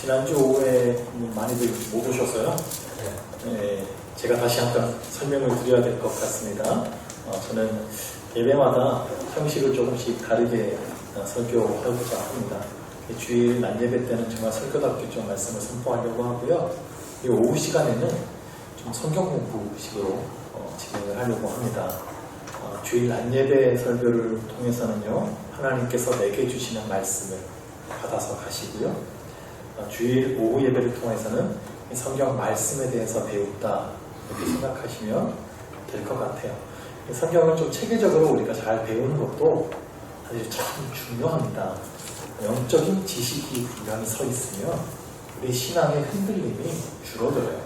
지난주 오후에 많이들 못 오셔서요. 네, 제가 다시 한번 설명을 드려야 될 것 같습니다. 어, 저는 예배마다 형식을 조금씩 다르게 어, 설교하고자 합니다. 이 주일 난 예배 때는 정말 설교답게 좀 말씀을 선포하려고 하고요. 이 오후 시간에는 좀 성경 공부식으로 어, 진행을 하려고 합니다. 어, 주일 난 예배 설교를 통해서는요, 하나님께서 내게 주시는 말씀을 받아서 가시고요. 어, 주일 오후 예배를 통해서는 이 성경 말씀에 대해서 배웠다 이렇게 생각하시면 될 것 같아요. 이 성경을 좀 체계적으로 우리가 잘 배우는 것도 사실 참 중요합니다. 영적인 지식이 분명히 서 있으면 우리 신앙의 흔들림이 줄어들어요.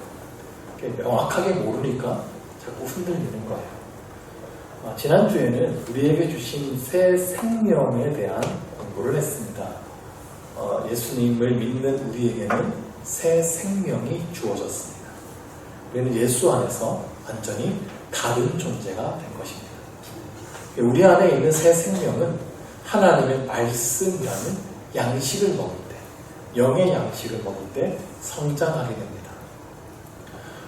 명확하게 모르니까 자꾸 흔들리는 거예요. 아, 지난주에는 우리에게 주신 새 생명에 대한 공부를 했습니다. 어, 예수님을 믿는 우리에게는 새 생명이 주어졌습니다. 우리는 예수 안에서 완전히 다른 존재가 된 것입니다. 우리 안에 있는 새 생명은 하나님의 말씀이라는 양식을 먹을 때, 영의 양식을 먹을 때 성장하게 됩니다.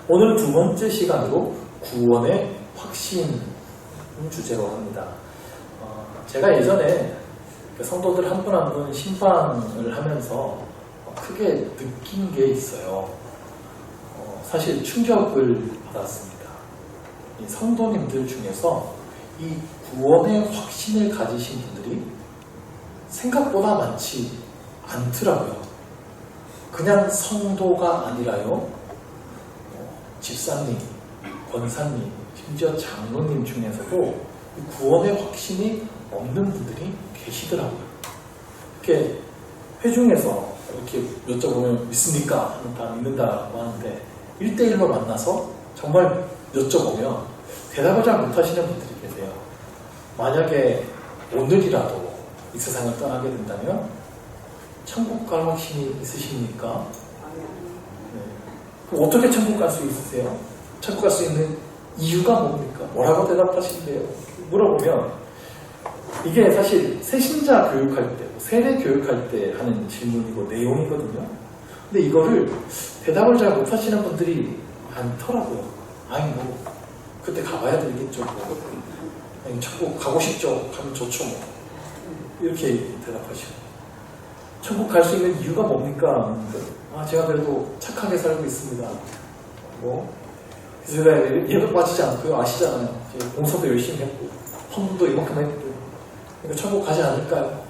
오늘 두 번째 시간으로 구원의 확신 주제로 합니다. 어, 제가 예전에 그 성도들 한 분 한 분 심판을 하면서 크게 느낀 게 있어요. 어, 사실 충격을 받았습니다. 이 성도님들 중에서 이 구원의 확신을 가지신 분들이 생각보다 많지 않더라고요. 그냥 성도가 아니라요. 어, 집사님, 권사님, 심지어 장로님 중에서도 이 구원의 확신이 없는 분들이 계시더라고요. 이렇게 회중에서 이렇게 여쭤보면 믿습니까? 다 믿는다고 하는데 1대1로 만나서 정말 여쭤보면 대답을 잘 못하시는 분들이 계세요. 만약에 오늘이라도 이 세상을 떠나게 된다면 천국 갈 확신이 있으십니까? 네. 어떻게 천국 갈 수 있으세요? 천국 갈 수 있는 이유가 뭡니까? 뭐라고 대답하신대요? 물어보면 이게 사실 새신자 교육할 때, 세례 교육할 때 하는 질문이고 내용이거든요. 근데 이거를 대답을 잘 못하시는 분들이 많더라고요. 아니 뭐 그때 가봐야 되겠죠. 뭐. 아니, 천국 가고 싶죠. 가면 좋죠. 뭐. 이렇게 대답하시고 천국 갈 수 있는 이유가 뭡니까? 아 제가 그래도 착하게 살고 있습니다. 뭐 제가 예배 빠지지 않고요. 아시잖아요. 공사도 열심히 했고 헌금도 이만큼 했고 그러니까 천국 가지 않을까요?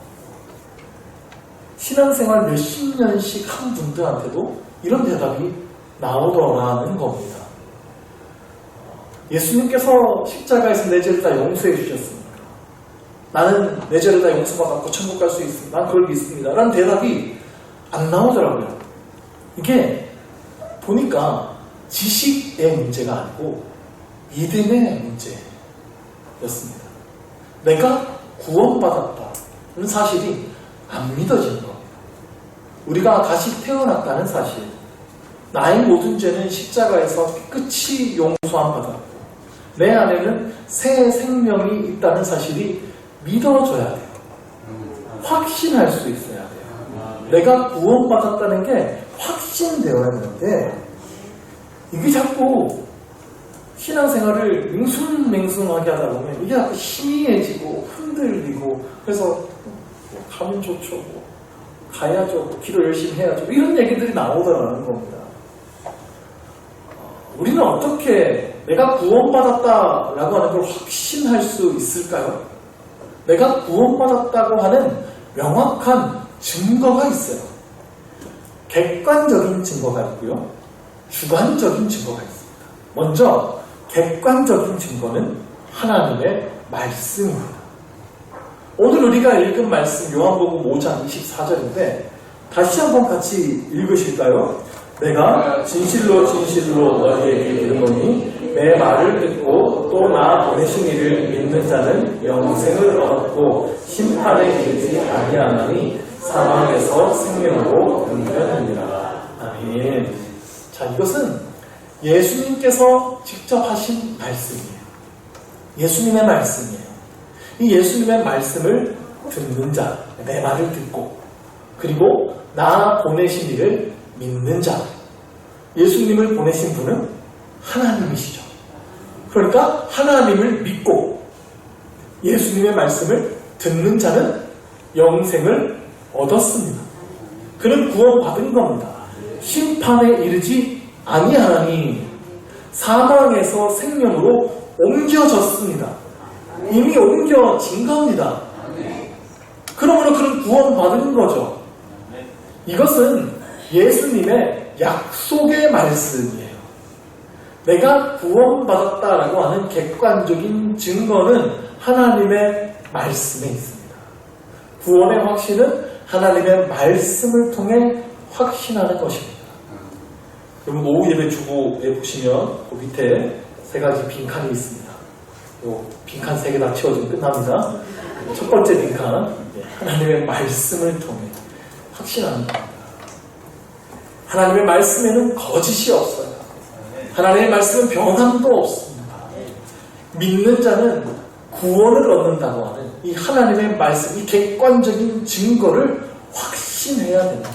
신앙생활 몇십 년씩 한 분들한테도 이런 대답이 나오더라는 겁니다. 예수님께서 십자가에서 내 죄를 다 용서해 주셨습니다. 나는 내 죄를 다 용서받았고 천국 갈 수 있습니다. 난 그걸 믿습니다. 라는 대답이 안 나오더라고요. 이게 보니까 지식의 문제가 아니고 믿음의 문제였습니다. 내가 구원받았다는 사실이 안 믿어지는 겁니다. 우리가 다시 태어났다는 사실, 나의 모든 죄는 십자가에서 끝이 용서함 받았고, 내 안에는 새 생명이 있다는 사실이 믿어져야 돼요. 확신할 수 있어야 돼요. 내가 구원받았다는 게 확신되어야 되는데, 이게 자꾸 신앙생활을 맹숭맹숭하게 하다 보면 이게 자꾸 희미해지고 흔들리고 그래서 뭐 가면 좋죠 뭐. 가야죠 뭐. 기도 열심히 해야죠. 이런 얘기들이 나오더라는 겁니다. 어, 우리는 어떻게 내가 구원받았다라고 하는 걸 확신할 수 있을까요? 내가 구원받았다고 하는 명확한 증거가 있어요. 객관적인 증거가 있고요. 주관적인 증거가 있습니다. 먼저 객관적인 증거는 하나님의 말씀입니다. 오늘 우리가 읽은 말씀 요한복음 5장 24절인데 다시 한번 같이 읽으실까요? 내가 진실로 진실로 너희에게 이르노니 내 말을 듣고 또 나 보내신 이를 믿는 자는 영생을 얻고 심판에 이르지 아니하나니 사망에서 생명으로 옮겨느니라. 아멘. 자 이것은 예수님께서 직접 하신 말씀이에요. 예수님의 말씀이에요. 이 예수님의 말씀을 듣는 자, 내 말을 듣고, 그리고 나 보내신 이를 믿는 자. 예수님을 보내신 분은 하나님이시죠. 그러니까 하나님을 믿고 예수님의 말씀을 듣는 자는 영생을 얻었습니다. 그는 구원받은 겁니다. 심판에 이르지 아니 하나니 사망에서 생명으로 옮겨졌습니다. 이미 옮겨진 겁니다. 그러므로 그는 구원받은 거죠. 이것은 예수님의 약속의 말씀이에요. 내가 구원받았다라고 하는 객관적인 증거는 하나님의 말씀에 있습니다. 구원의 확신은 하나님의 말씀을 통해 확신하는 것입니다. 여러분 오후 예배 주보에 보시면 그 밑에 세 가지 빈칸이 있습니다. 요 빈칸 세 개 다 채워주면 끝납니다. 첫 번째 빈칸 예, 하나님의 말씀을 통해 확신하는 겁니다. 하나님의 말씀에는 거짓이 없어요. 하나님의 말씀은 변함도 없습니다. 믿는 자는 구원을 얻는다고 하는 이 하나님의 말씀, 이 객관적인 증거를 확신해야 됩니다.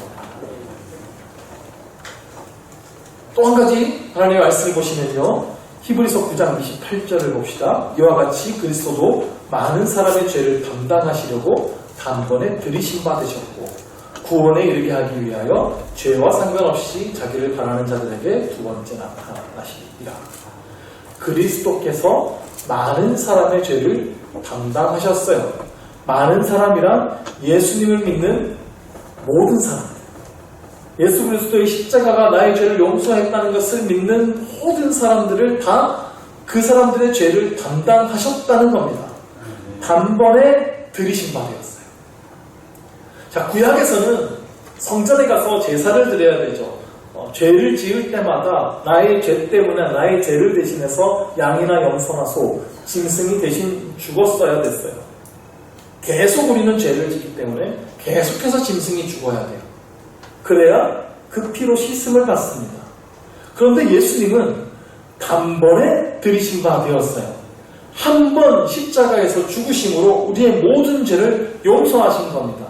또 한 가지 하나님의 말씀을 보시면요. 히브리서 9장 28절을 봅시다. 이와 같이 그리스도도 많은 사람의 죄를 담당하시려고 단번에 들이심 받으셨고 구원에 이르게 하기 위하여 죄와 상관없이 자기를 바라는 자들에게 두 번째 나타나시리라. 그리스도께서 많은 사람의 죄를 담당하셨어요. 많은 사람이란 예수님을 믿는 모든 사람. 예수 그리스도의 십자가가 나의 죄를 용서했다는 것을 믿는 모든 사람들을 다 그 사람들의 죄를 담당하셨다는 겁니다. 단번에 들이신 바 되었어요. 자, 구약에서는 성전에 가서 제사를 드려야 되죠. 어, 죄를 지을 때마다 나의 죄 때문에 나의 죄를 대신해서 양이나 염소나 소, 짐승이 대신 죽었어야 됐어요. 계속 우리는 죄를 짓기 때문에 계속해서 짐승이 죽어야 돼요. 그래야 그 피로 씻음을 받습니다. 그런데 예수님은 단번에 들이신 바 되었어요. 한 번 십자가에서 죽으심으로 우리의 모든 죄를 용서하신 겁니다.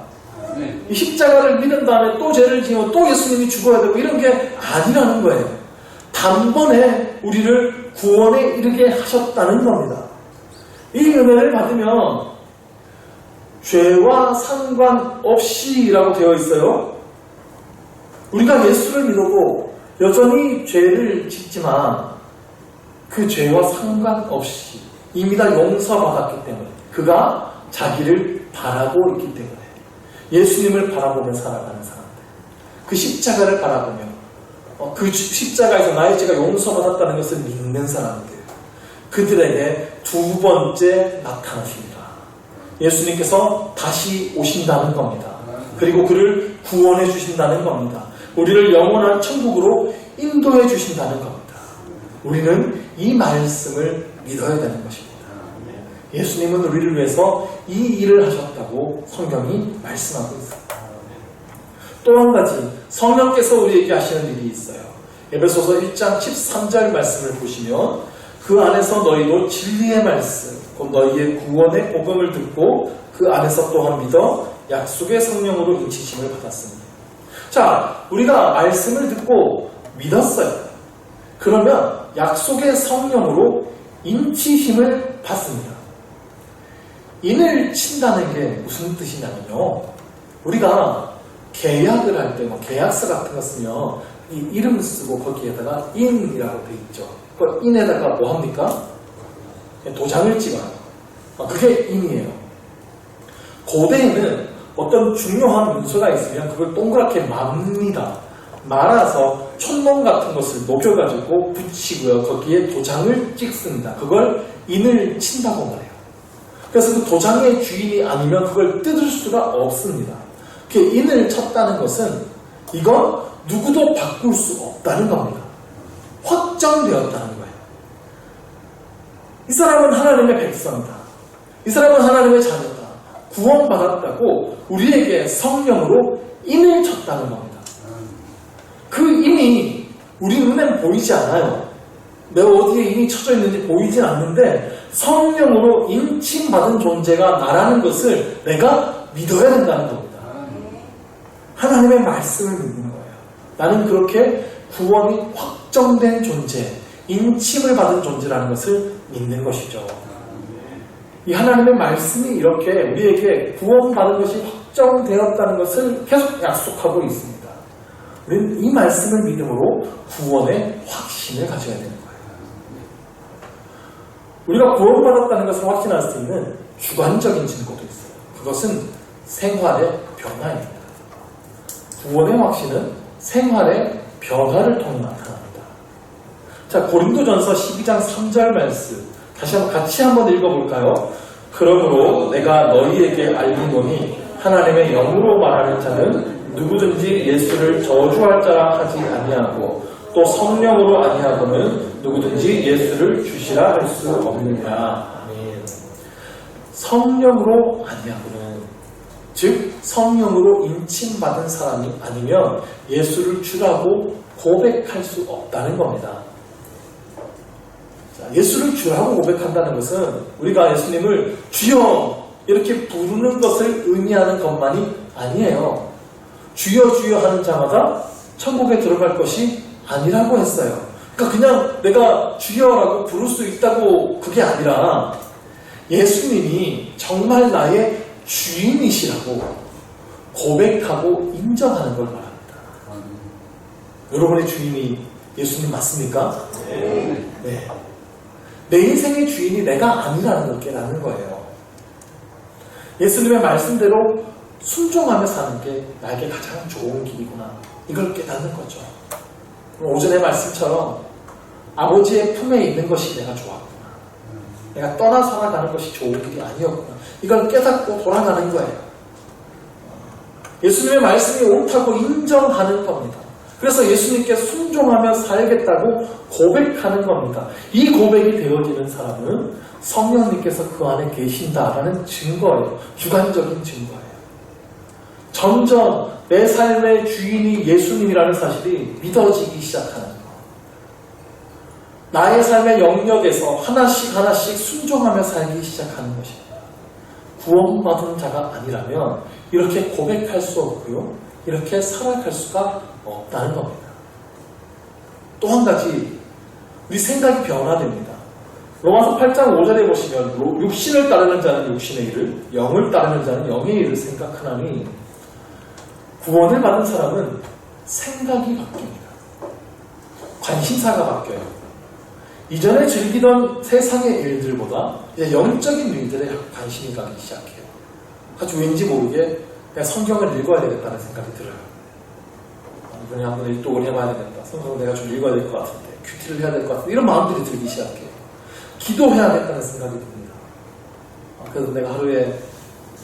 이 십자가를 믿은 다음에 또 죄를 지으면 또 예수님이 죽어야 되고 이런 게 아니라는 거예요. 단번에 우리를 구원에 이르게 하셨다는 겁니다. 이 은혜를 받으면 죄와 상관없이라고 되어 있어요. 우리가 예수를 믿어도 여전히 죄를 짓지만 그 죄와 상관없이 이미 다 용서받았기 때문에 그가 자기를 바라고 있기 때문에 예수님을 바라보며 살아가는 사람들 그 십자가를 바라보며 어, 그 십자가에서 나의 죄가 용서받았다는 것을 믿는 사람들 그들에게 두 번째 나타나십니다. 예수님께서 다시 오신다는 겁니다. 그리고 그를 구원해 주신다는 겁니다. 우리를 영원한 천국으로 인도해 주신다는 겁니다. 우리는 이 말씀을 믿어야 되는 것입니다. 예수님은 우리를 위해서 이 일을 하셨다고 성경이 말씀하고 있습니다. 또 한 가지 성령께서 우리에게 하시는 일이 있어요. 에베소서 1장 13절 말씀을 보시면 그 안에서 너희도 진리의 말씀, 곧 너희의 구원의 복음을 듣고 그 안에서 또한 믿어 약속의 성령으로 인치심을 받았습니다. 자, 우리가 말씀을 듣고 믿었어요. 그러면 약속의 성령으로 인치심을 받습니다. 인을 친다는 게 무슨 뜻이냐면요. 우리가 계약을 할 때, 뭐 계약서 같은 거 쓰면 이 이름 쓰고 거기에다가 인이라고 돼 있죠. 그 인에다가 뭐 합니까? 도장을 찍어요. 아, 그게 인이에요. 고대에는 어떤 중요한 문서가 있으면 그걸 동그랗게 맙니다. 말아서 촌농 같은 것을 녹여가지고 붙이고요. 거기에 도장을 찍습니다. 그걸 인을 친다고 말해요. 그래서 그 도장의 주인이 아니면 그걸 뜯을 수가 없습니다. 그 인을 쳤다는 것은 이건 누구도 바꿀 수 없다는 겁니다. 확정되었다는 거예요. 이 사람은 하나님의 백성이다. 이 사람은 하나님의 자녀다. 구원받았다고 우리에게 성령으로 인을 쳤다는 겁니다. 그 인이 우리 눈엔 보이지 않아요. 내가 어디에 인이 쳐져 있는지 보이진 않는데 성령으로 인침받은 존재가 나라는 것을 내가 믿어야 된다는 겁니다. 하나님의 말씀을 믿는 거예요. 나는 그렇게 구원이 확정된 존재, 인침을 받은 존재라는 것을 믿는 것이죠. 이 하나님의 말씀이 이렇게 우리에게 구원받은 것이 확정되었다는 것을 계속 약속하고 있습니다. 우리는 이 말씀을 믿음으로 구원의 확신을 가져야 되는 거예요. 우리가 구원받았다는 것을 확신할 수 있는 주관적인 증거도 있어요. 그것은 생활의 변화입니다. 구원의 확신은 생활의 변화를 통해 나타납니다. 자, 고린도전서 12장 3절 말씀 다시 한번 같이 한번 읽어볼까요? 그러므로 내가 너희에게 알리노니 하나님의 영으로 말하는 자는 누구든지 예수를 저주할 자라 하지 아니하고 또 성령으로 아니하고는 누구든지 예수를 주시라 할 수 없느냐. 성령으로 아니하고는 즉 성령으로 인침받은 사람이 아니면 예수를 주라고 고백할 수 없다는 겁니다. 자, 예수를 주라고 고백한다는 것은 우리가 예수님을 주여 이렇게 부르는 것을 의미하는 것만이 아니에요. 주여 주여 하는 자마다 천국에 들어갈 것이 아니라고 했어요. 그러니까 그냥 내가 주여라고 부를 수 있다고 그게 아니라 예수님이 정말 나의 주인이시라고 고백하고 인정하는 걸 말합니다. 여러분의 주인이 예수님 맞습니까? 네. 내 인생의 주인이 내가 아니라는 걸 깨닫는 거예요. 예수님의 말씀대로 순종하며 사는 게 나에게 가장 좋은 길이구나. 이걸 깨닫는 거죠. 오전의 말씀처럼 아버지의 품에 있는 것이 내가 좋았구나. 내가 떠나 살아가는 것이 좋은 길이 아니었구나. 이걸 깨닫고 돌아가는 거예요. 예수님의 말씀이 옳다고 인정하는 겁니다. 그래서 예수님께 순종하며 살겠다고 고백하는 겁니다. 이 고백이 되어지는 사람은 성령님께서 그 안에 계신다라는 증거예요. 주관적인 증거예요. 점점 내 삶의 주인이 예수님이라는 사실이 믿어지기 시작하는 것. 나의 삶의 영역에서 하나씩 하나씩 순종하며 살기 시작하는 것입니다. 구원받은 자가 아니라면 이렇게 고백할 수 없고요. 이렇게 살아갈 수가 없다는 겁니다. 또 한 가지, 우리 생각이 변화됩니다. 로마서 8장 5절에 보시면 로- 육신을 따르는 자는 육신의 일을, 영을 따르는 자는 영의 일을 생각하나니 구원을 받은 사람은 생각이 바뀝니다. 관심사가 바뀌어요. 이전에 즐기던 세상의 일들보다 영적인 일들에 관심이 가기 시작해요. 아주 왠지 모르게 성경을 읽어야 되겠다는 생각이 들어요. 이번에 한번 또 해봐야 되겠다. 성경을 내가 좀 읽어야 될 것 같은데, 큐티를 해야 될 것 같은데, 이런 마음들이 들기 시작해요. 기도해야겠다는 생각이 듭니다. 아, 그래서 내가 하루에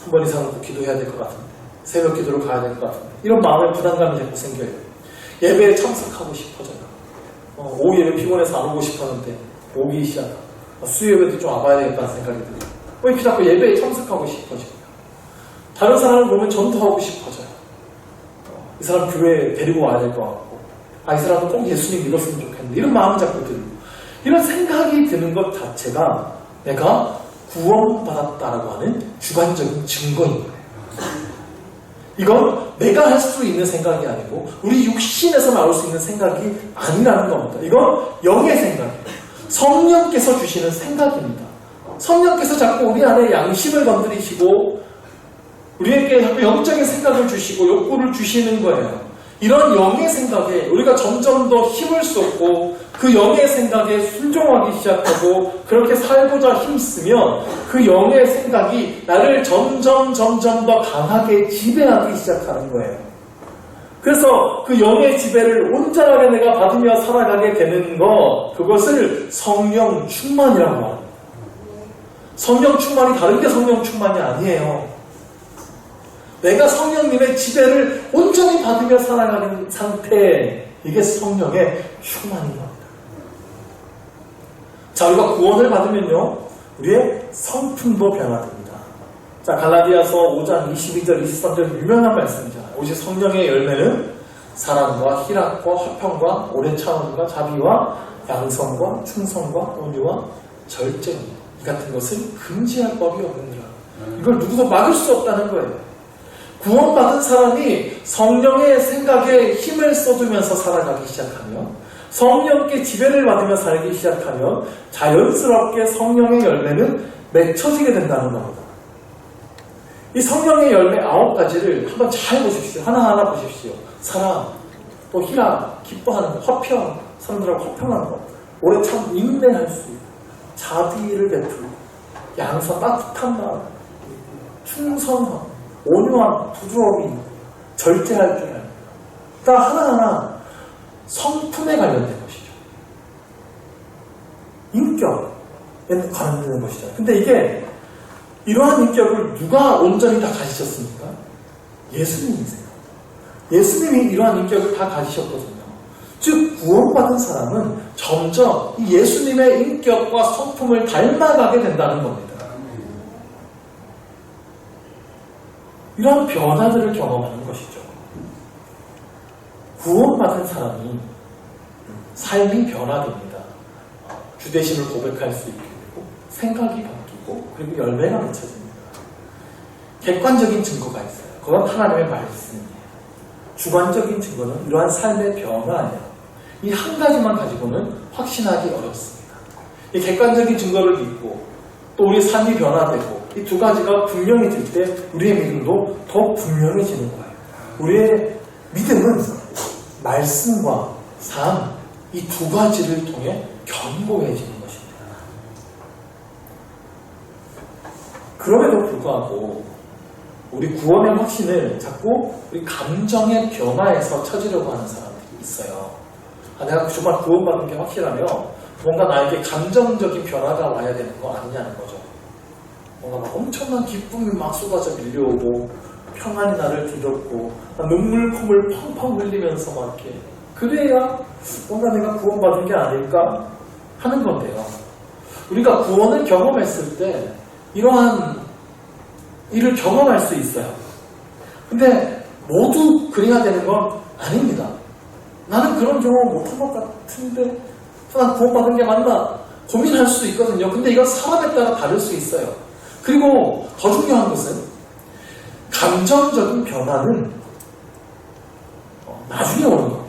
한 번 이상은 꼭 기도해야 될 것 같은데, 새벽 기도를 가야 될 것 같은데, 이런 마음의 부담감이 자꾸 생겨요. 예배에 참석하고 싶어져요. 어, 오후 예배 피곤해서 안 오고 싶었는데, 오기 시작. 어, 수요예배도 좀 와봐야 되겠다는 생각이 들어요. 왜 이렇게 자꾸 예배에 참석하고 싶어져요? 다른 사람을 보면 전도하고 싶어져요. 어, 이 사람 교회에 데리고 와야 될 것 같고, 아, 이 사람은 꼭 예수님 믿었으면 좋겠는데, 이런 마음 자꾸 들고, 이런 생각이 드는 것 자체가 내가 구원받았다라고 하는 주관적인 증거인 거예요. 이건 내가 할 수 있는 생각이 아니고, 우리 육신에서 나올 수 있는 생각이 아니라는 겁니다. 이건 영의 생각이에요. 성령께서 주시는 생각입니다. 성령께서 자꾸 우리 안에 양심을 건드리시고, 우리에게 영적인 생각을 주시고 욕구를 주시는 거예요. 이런 영의 생각에 우리가 점점 더 힘을 쏟고 그 영의 생각에 순종하기 시작하고 그렇게 살고자 힘쓰면 그 영의 생각이 나를 점점 점점 더 강하게 지배하기 시작하는 거예요. 그래서 그 영의 지배를 온전하게 내가 받으며 살아가게 되는 것 그것을 성령 충만이라고 합니다. 성령 충만이 다른 게 성령 충만이 아니에요. 내가 성령님의 지배를 온전히 받으며 살아가는 상태, 이게 성령의 충만인 겁니다. 자, 우리가 구원을 받으면요, 우리의 성품도 변화됩니다. 자, 갈라디아서 5장 22절, 23절 유명한 말씀이잖아요. 오직 성령의 열매는 사랑과 희락과 화평과 오랜 참음과 자비와 양성과 충성과 온유와 절제입니다. 이 같은 것을 금지할 법이 없느니라. 이걸 누구도 막을 수 없다는 거예요. 구원받은 사람이 성령의 생각에 힘을 쏟으면서 살아가기 시작하면 성령께 지배를 받으며 살기 시작하면 자연스럽게 성령의 열매는 맺혀지게 된다는 겁니다. 이 성령의 열매 아홉 가지를 한번 잘 보십시오. 하나하나 보십시오. 사랑, 또 희락, 기뻐하는 것, 화평, 사람들하고 화평하는 것, 오래 참 인내할 수 있고, 자비를 베풀고, 양서 따뜻한 마음, 충성함, 온유함, 부드러움이 절제할 줄 알고, 딱 하나하나 성품에 관련된 것이죠. 인격에 관련된 것이죠. 근데 이게 이러한 인격을 누가 온전히 다 가지셨습니까? 예수님이세요. 예수님이 이러한 인격을 다 가지셨거든요. 즉, 구원받은 사람은 점점 이 예수님의 인격과 성품을 닮아가게 된다는 겁니다. 이러한 변화들을 경험하는 것이죠. 구원받은 사람이 삶이 변화됩니다. 주대심을 고백할 수 있게 되고, 생각이 바뀌고, 그리고 열매가 맺혀집니다. 객관적인 증거가 있어요. 그건 하나님의 말씀이에요. 주관적인 증거는 이러한 삶의 변화예요. 이 한 가지만 가지고는 확신하기 어렵습니다. 이 객관적인 증거를 믿고 또 우리 삶이 변화되고 이 두 가지가 분명해질 때 우리의 믿음도 더 분명해지는 거예요. 우리의 믿음은 말씀과 삶, 이 두 가지를 통해 견고해지는 것입니다. 그럼에도 불구하고 우리 구원의 확신을 자꾸 우리 감정의 변화에서 찾으려고 하는 사람들이 있어요. 아, 내가 정말 구원받는 게 확실하면 뭔가 나에게 감정적인 변화가 와야 되는 거 아니냐는 거죠. 뭔가 막 엄청난 기쁨이 막 쏟아져 밀려오고 평안이 나를 뒤덮고 눈물 콧물 펑펑 흘리면서 막 이렇게 그래야 뭔가 내가 구원받은 게 아닐까 하는 건데요. 우리가 구원을 경험했을 때 이러한 일을 경험할 수 있어요. 근데 모두 그래야 되는 건 아닙니다. 나는 그런 경험 못한 것 같은데 난 구원받은 게 맞나 고민할 수도 있거든요. 근데 이건 사람에 따라 다를 수 있어요. 그리고 더 중요한 것은 감정적인 변화는 어, 나중에 오는 거예요.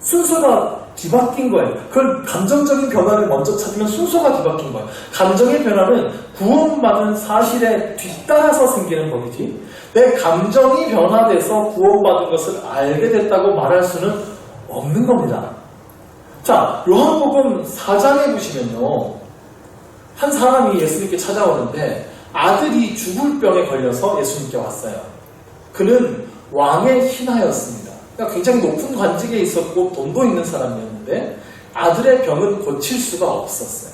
순서가 뒤바뀐 거예요. 그걸 감정적인 변화를 먼저 찾으면 순서가 뒤바뀐 거예요. 감정의 변화는 구원받은 사실에 뒤따라서 생기는 법이지. 내 감정이 변화돼서 구원받은 것을 알게 됐다고 말할 수는 없는 겁니다. 자, 요한복음 4장에 보시면요. 한 사람이 예수님께 찾아오는데 아들이 죽을 병에 걸려서 예수님께 왔어요. 그는 왕의 신하였습니다. 그러니까 굉장히 높은 관직에 있었고 돈도 있는 사람이었는데 아들의 병은 고칠 수가 없었어요.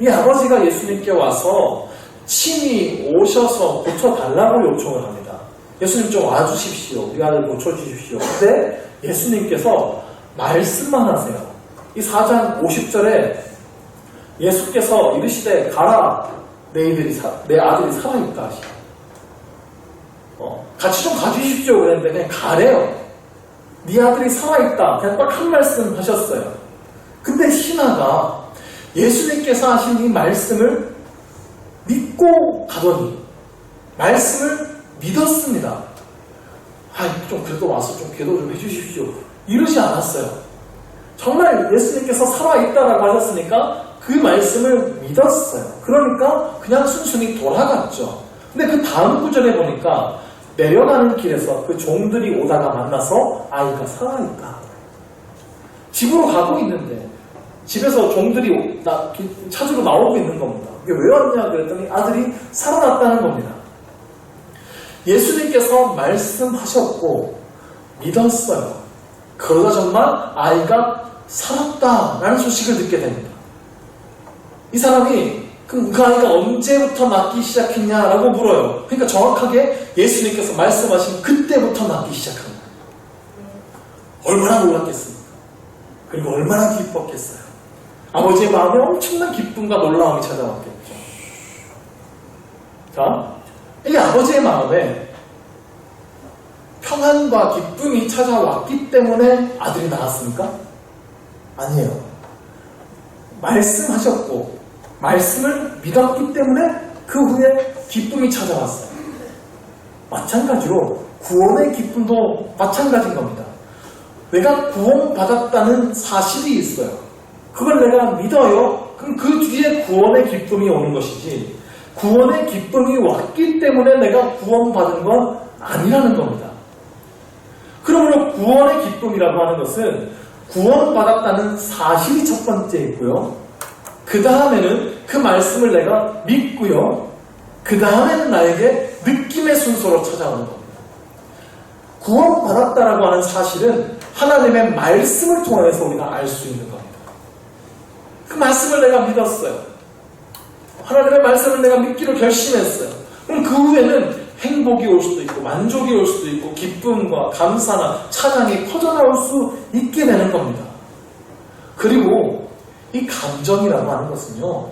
이 아버지가 예수님께 와서 친히 오셔서 고쳐달라고 요청을 합니다. 예수님 좀 와주십시오. 우리 아들 고쳐주십시오. 근데 예수님께서 말씀만 하세요. 이 4장 50절에 예수께서 이르시되 가라 내, 이들이 사, 내 아들이 살아있다 하시고 어, 같이 좀 가주십시오 그랬는데 그냥 가래요. 네 아들이 살아있다. 그냥 딱 한 말씀 하셨어요. 근데 신하가 예수님께서 하신 이 말씀을 믿고 가더니 말씀을 믿었습니다. 아, 좀 그래도 와서 좀 기도 좀 해주십시오. 이러지 않았어요. 정말 예수님께서 살아있다라고 하셨으니까 그 말씀을 믿었어요. 그러니까 그냥 순순히 돌아갔죠. 근데 그 다음 구절에 보니까 내려가는 길에서 그 종들이 오다가 만나서 아이가 살아있다. 집으로 가고 있는데 집에서 종들이 나, 찾으러 나오고 있는 겁니다. 이게 왜 왔냐 그랬더니 아들이 살아났다는 겁니다. 예수님께서 말씀하셨고 믿었어요. 그러다 정말 아이가 살았다라는 소식을 듣게 됩니다. 이 사람이 그럼 그 아이가 언제부터 낫기 시작했냐라고 물어요. 그러니까 정확하게 예수님께서 말씀하신 그때부터 낫기 시작한 거예요. 얼마나 놀랐겠습니까? 그리고 얼마나 기뻤겠어요. 아버지의 마음에 엄청난 기쁨과 놀라움이 찾아왔겠죠. 자, 이 아버지의 마음에 평안과 기쁨이 찾아왔기 때문에 아들이 나왔습니까? 아니에요. 말씀하셨고, 말씀을 믿었기 때문에 그 후에 기쁨이 찾아왔어요. 마찬가지로 구원의 기쁨도 마찬가지인 겁니다. 내가 구원받았다는 사실이 있어요. 그걸 내가 믿어요. 그럼 그 뒤에 구원의 기쁨이 오는 것이지 구원의 기쁨이 왔기 때문에 내가 구원받은 건 아니라는 겁니다. 그러므로 구원의 기쁨이라고 하는 것은 구원받았다는 사실이 첫 번째 있고요. 그 다음에는 그 말씀을 내가 믿고요. 그 다음에는 나에게 느낌의 순서로 찾아오는 겁니다. 구원받았다라고 하는 사실은 하나님의 말씀을 통해서 우리가 알 수 있는 겁니다. 그 말씀을 내가 믿었어요. 하나님의 말씀을 내가 믿기로 결심했어요. 그럼 그 후에는 행복이 올 수도 있고 만족이 올 수도 있고 기쁨과 감사나 찬양이 퍼져나올 수 있게 되는 겁니다. 그리고 이 감정이라고 하는 것은요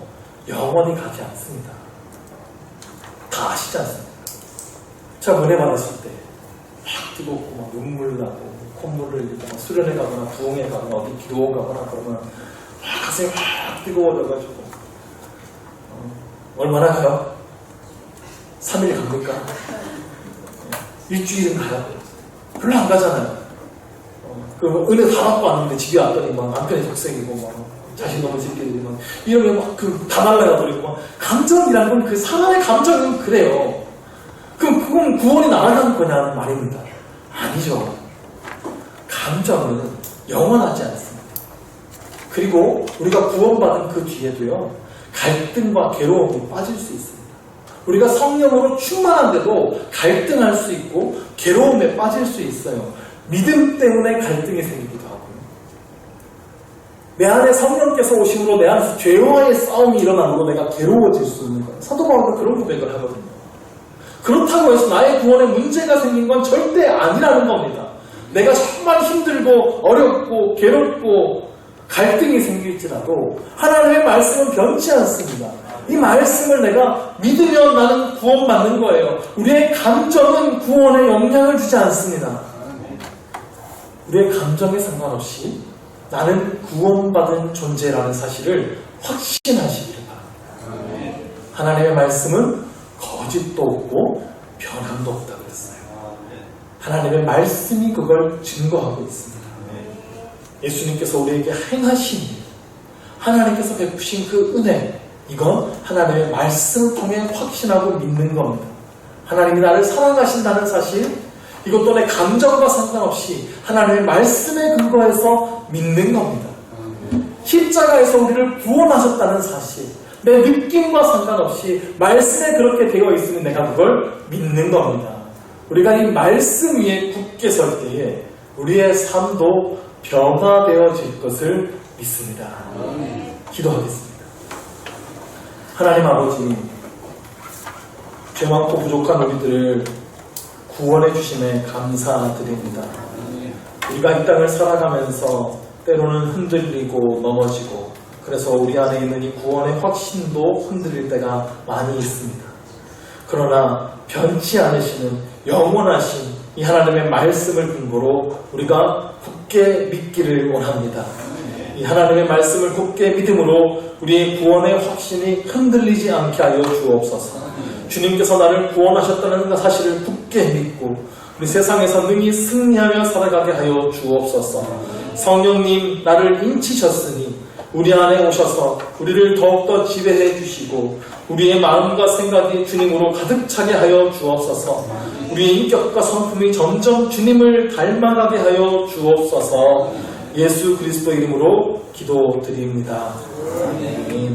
영원히 가지 않습니다. 다 아시지 않습니까? 제가 은혜 받았을 때 막 뜨겁고 막 눈물 나고 콧물을 흘리고 막 수련회 가거나 부흥회 가거나 어디 기도 가거나 그러면 막 가슴이 확 뜨거워져가지고 어, 얼마나 가요? 3일 갑니까? 네. 일주일은 가요? 별로 안 가잖아요. 어, 그 은혜 다 받고 왔는데 집에 왔더니 막 남편이 적색이고 막 자신감을 짓게 되고 막 이러면 막 그다 날라가 버리고 막 감정이라는 건 그 사람의 감정은 그래요. 그럼 그건 구원이 날아가는 거냐는 말입니다. 아니죠. 감정은 영원하지 않습니다. 그리고 우리가 구원받은 그 뒤에도요, 갈등과 괴로움이 빠질 수 있습니다. 우리가 성령으로 충만한데도 갈등할 수 있고 괴로움에 빠질 수 있어요. 믿음 때문에 갈등이 하고요. 내 안에 성령께서 오심으로 내 안에서 죄와의 싸움이 일어나므로 내가 괴로워질 수 있는 거예요. 사도 바울도 그런 고백을 하거든요. 그렇다고 해서 나의 구원에 문제가 생긴 건 절대 아니라는 겁니다. 내가 정말 힘들고 어렵고 괴롭고 갈등이 생길지라도 하나님의 말씀은 변치 않습니다. 이 말씀을 내가 믿으면 나는 구원받는 거예요. 우리의 감정은 구원에 영향을 주지 않습니다. 우리의 감정에 상관없이 나는 구원받은 존재라는 사실을 확신하시기를 바랍니다. 하나님의 말씀은 거짓도 없고 변함도 없다 그랬어요. 하나님의 말씀이 그걸 증거하고 있습니다. 예수님께서 우리에게 행하신 일, 하나님께서 베푸신 그 은혜, 이건 하나님의 말씀을 통해 확신하고 믿는 겁니다. 하나님이 나를 사랑하신다는 사실, 이것도 내 감정과 상관없이 하나님의 말씀에 근거해서 믿는 겁니다. 십자가에서 우리를 구원하셨다는 사실, 내 느낌과 상관없이 말씀에 그렇게 되어 있으면 내가 그걸 믿는 겁니다. 우리가 이 말씀 위에 굳게 설 때에 우리의 삶도 변화되어질 것을 믿습니다. 기도하겠습니다. 하나님 아버지, 죄 많고 부족한 우리들을 구원해 주심에 감사드립니다. 우리가 이 땅을 살아가면서 때로는 흔들리고 넘어지고 그래서 우리 안에 있는 이 구원의 확신도 흔들릴 때가 많이 있습니다. 그러나 변치 않으시는 영원하신 이 하나님의 말씀을 근거로 우리가 굳게 믿기를 원합니다. 이 하나님의 말씀을 굳게 믿음으로 우리의 구원의 확신이 흔들리지 않게 하여 주옵소서. 주님께서 나를 구원하셨다는 사실을 굳게 믿고 우리 세상에서 능히 승리하며 살아가게 하여 주옵소서. 성령님 나를 인치셨으니 우리 안에 오셔서 우리를 더욱더 지배해 주시고 우리의 마음과 생각이 주님으로 가득 차게 하여 주옵소서. 우리의 인격과 성품이 점점 주님을 닮아가게 하여 주옵소서. 예수 그리스도 이름으로 기도드립니다. 아멘.